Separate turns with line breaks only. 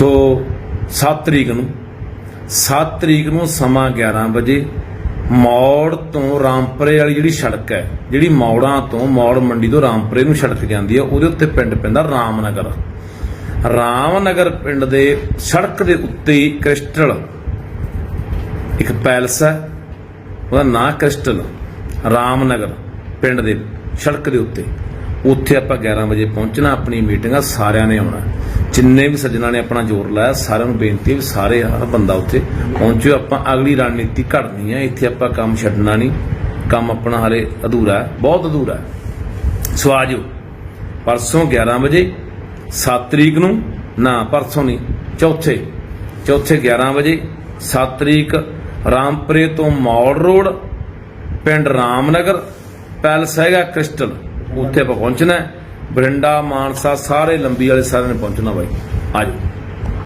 ਸੋ 7 ਤਰੀਕ ਨੂੰ 7 ਤਰੀਕ ਨੂੰ ਸਮਾਂ 11 ਵਜੇ ਮੌੜ ਤੋਂ ਰਾਮਪੁਰੇ ਵਾਲੀ ਜਿਹੜੀ ਸੜਕ ਹੈ, ਜਿਹੜੀ ਮੌੜਾਂ ਤੋਂ ਮੌੜ ਮੰਡੀ ਤੋਂ ਰਾਮਪੁਰੇ ਨੂੰ ਸੜਕ ਜਾਂਦੀ ਹੈ, ਉਹਦੇ ਉੱਤੇ ਪਿੰਡ ਪੈਂਦਾ ਰਾਮਨਗਰ। ਰਾਮਨਗਰ ਪਿੰਡ ਦੇ ਸੜਕ ਦੇ ਉੱਤੇ ਹੀ ਕ੍ਰਿਸਟਲ ਇੱਕ ਪੈਲਸ ਹੈ, ਉਹਦਾ ਨਾਂ ਕ੍ਰਿਸਟਲ ਰਾਮਨਗਰ ਪਿੰਡ ਦੇ ਸੜਕ ਦੇ ਉੱਤੇ। ਉੱਥੇ ਆਪਾਂ 11 ਵਜੇ ਪਹੁੰਚਣਾ, ਆਪਣੀ ਮੀਟਿੰਗ ਆ, ਸਾਰਿਆਂ ਨੇ ਆਉਣਾ। ਜਿੰਨੇ ਵੀ ਸੱਜਣਾ ਨੇ ਆਪਣਾ ਜ਼ੋਰ ਲਾਇਆ, ਸਾਰਿਆਂ ਨੂੰ ਬੇਨਤੀ ਵੀ ਸਾਰੇ ਹਰ ਬੰਦਾ ਉੱਥੇ ਪਹੁੰਚਿਓ। ਆਪਾਂ ਅਗਲੀ ਰਣਨੀਤੀ ਘੜਨੀ ਹੈ ਇੱਥੇ ਆਪਾਂ ਕੰਮ ਛੱਡਣਾ ਨਹੀਂ। ਕੰਮ ਆਪਣਾ ਹਾਲੇ ਅਧੂਰਾ ਬਹੁਤ ਅਧੂਰਾ ਹੈ। ਸੋ ਆਜੋ ਪਰਸੋਂ 11 ਵਜੇ 7 ਤਰੀਕ ਨੂੰ, ਨਾ, ਪਰਸੋਂ ਨਹੀਂ, ਚੌਥੇ। ਚੌਥੇ 11 ਵਜੇ 7 ਤਰੀਕ, ਰਾਮਪੁਰੇ ਤੋਂ ਮੌੜ ਰੋਡ, ਪਿੰਡ ਰਾਮਨਗਰ, ਪੈਲਸ ਹੈਗਾ ਕ੍ਰਿਸਟਲ। ਉੱਥੇ ਆਪਾਂ ਪਹੁੰਚਣਾ ਹੈ। ਬਰਿੰਡਾ ਮਾਨਸਾ ਸਾਰੇ ਲੰਬੀ ਵਾਲੇ ਸਾਰਿਆਂ ਨੇ ਪਹੁੰਚਣਾ ਬਾਈ ਆਜੋ